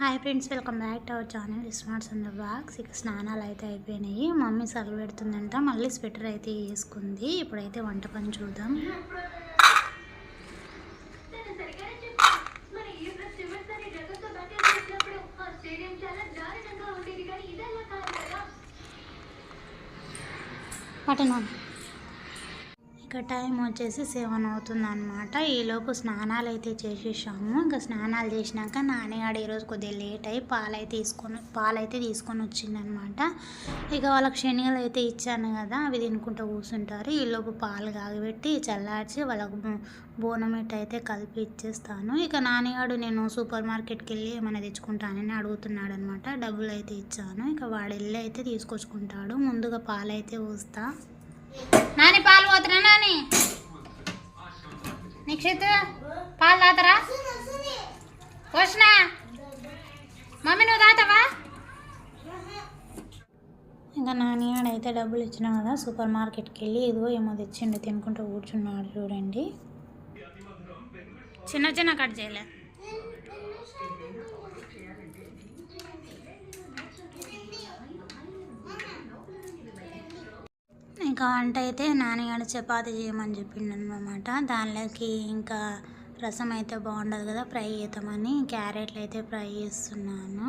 Hi friends welcome back to our channel smarts and blogs ఇక స్నానాలు అయితే అయిపోయినాయి. మమ్మీ సర్వ్ పెడుతుందంట మళ్ళీ స్వెటర్ అయితే వేసుకుంది. ఇప్పుడైతే వంట పని చూద్దాం. మటన్ ఇంకా టైం వచ్చేసి సెవెన్ అవుతుంది అనమాట ఈలోపు స్నానాలు అయితే చేసేసాము. ఇంకా స్నానాలు చేసినాక నాన్నగాడు ఈరోజు కొద్దిగా లేట్ అయ్యి పాలైతే తీసుకొని పాలైతే తీసుకొని వచ్చిందనమాట ఇక వాళ్ళకి శనిగలు అయితే ఇచ్చాను కదా అవి తినుకుంటూ కూర్చుంటారు. ఈలోపు పాలు కాగబెట్టి చల్లార్చి వాళ్ళకు బో- బోనమిట్ అయితే కలిపి ఇచ్చేస్తాను. ఇక నాన్నగాడు నేను సూపర్ మార్కెట్కి వెళ్ళి ఏమైనా తెచ్చుకుంటానని అడుగుతున్నాడు అనమాట డబ్బులు అయితే ఇచ్చాను. ఇక వాడు వెళ్ళి అయితే తీసుకొచ్చుకుంటాడు. ముందుగా పాలైతే పోస్తా. నాని పాలు పోతున్నా నాని. నిక్షిత్ పాలు తాతరా పోషణ మమ్మీ నువ్వు తాతవా ఇంకా నాని ఆడైతే డబ్బులు ఇచ్చినా కదా సూపర్ మార్కెట్కి వెళ్ళి ఇదిగో ఏమో తెచ్చిండు తినుకుంటూ కూర్చున్నాడు చూడండి. చిన్న చిన్న కట్ చేయలే. ఇంకా వంట అయితే నాన్నగారు చపాతి చేయమని చెప్పిండు అనమాట దానిలోకి ఇంకా రసం అయితే బాగుండదు కదా ఫ్రై చేద్దామని క్యారెట్లు అయితే ఫ్రై చేస్తున్నాను.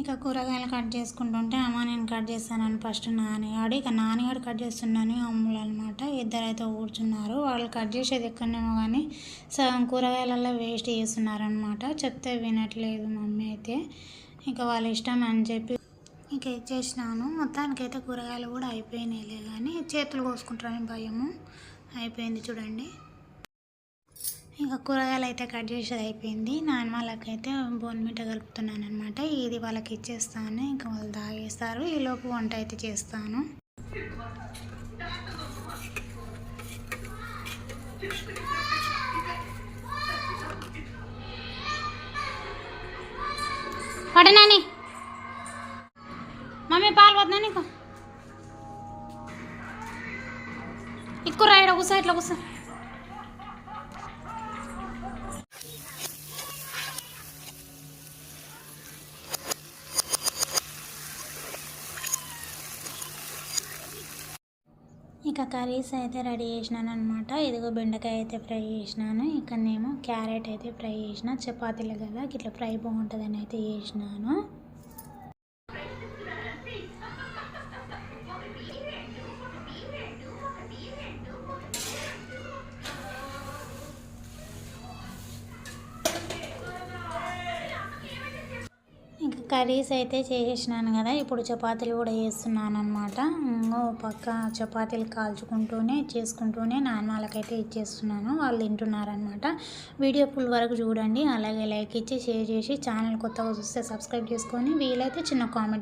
ఇక కూరగాయలు కట్ చేసుకుంటుంటే అమ్మ నేను కట్ చేస్తానని ఫస్ట్ నాన్నగాడు ఇక నాన్నగాడు కట్ చేస్తున్నాను అమ్ములు అనమాట ఇద్దరు అయితే కూర్చున్నారు. వాళ్ళు కట్ చేసేది ఎక్కడనేమో కానీ సగం కూరగాయలలో వేస్ట్ చేస్తున్నారనమాట చెప్తే వినట్లేదు మమ్మీ అయితే. ఇక వాళ్ళ ఇష్టం అని చెప్పి ఇంకా ఇచ్చేసినాను మొత్తానికైతే కూరగాయలు కూడా అయిపోయినాయిలే కానీ చేతులు కోసుకుంటారని భయము. అయిపోయింది చూడండి. ఇంకా కూరగాయలు అయితే కట్ చేసేది అయిపోయింది. నాన్న వాళ్ళకైతే బోన్మిట కలుపుతున్నాను అనమాట ఇది వాళ్ళకి ఇచ్చేస్తాను. ఇంకా వాళ్ళు తాగేస్తారు. ఈలోపు వంట అయితే చేస్తాను. పడనాని మమ్మీ పాలు వద్దా నీకు? ఎక్కువ రాయడ కూసా ఇట్లా కూసా. ఇక కర్రీస్ అయితే రెడీ చేసినాను అనమాట ఇదిగో బెండకాయ అయితే ఫ్రై చేసినాను. ఇక్కడనేమో క్యారెట్ అయితే ఫ్రై చేసిన చపాతీలు కదా ఇట్లా ఫ్రై బాగుంటుందని అయితే చేసినాను. కర్రీస్ అయితే చేసేసినాను కదా ఇప్పుడు చపాతీలు కూడా చేస్తున్నాను అనమాట ఇంకో పక్క చపాతీలు కాల్చుకుంటూనే చేసుకుంటూనే నాన్న వాళ్ళకైతే ఇచ్చేస్తున్నాను. వాళ్ళు తింటున్నారనమాట వీడియో ఫుల్ వరకు చూడండి అలాగే లైక్ ఇచ్చి షేర్ చేసి ఛానల్ కొత్తగా చూస్తే సబ్స్క్రైబ్ చేసుకొని వీలైతే చిన్న కామెంట్